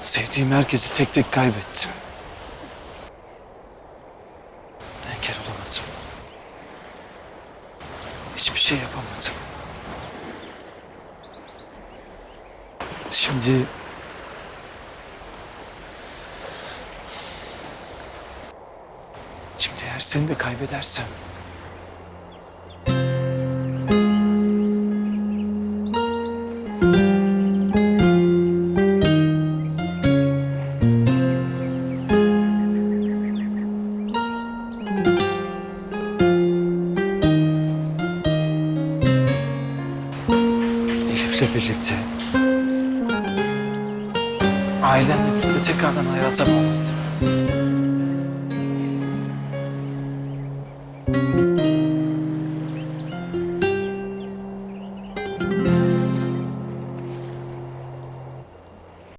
Sevdiğim herkesi tek tek kaybettim. Engel olamadım. Hiçbir şey yapamadım. Şimdi... Şimdi eğer seni de kaybedersem... Elif'le birlikte... Ailenle birlikte tekrardan hayata bağlandım.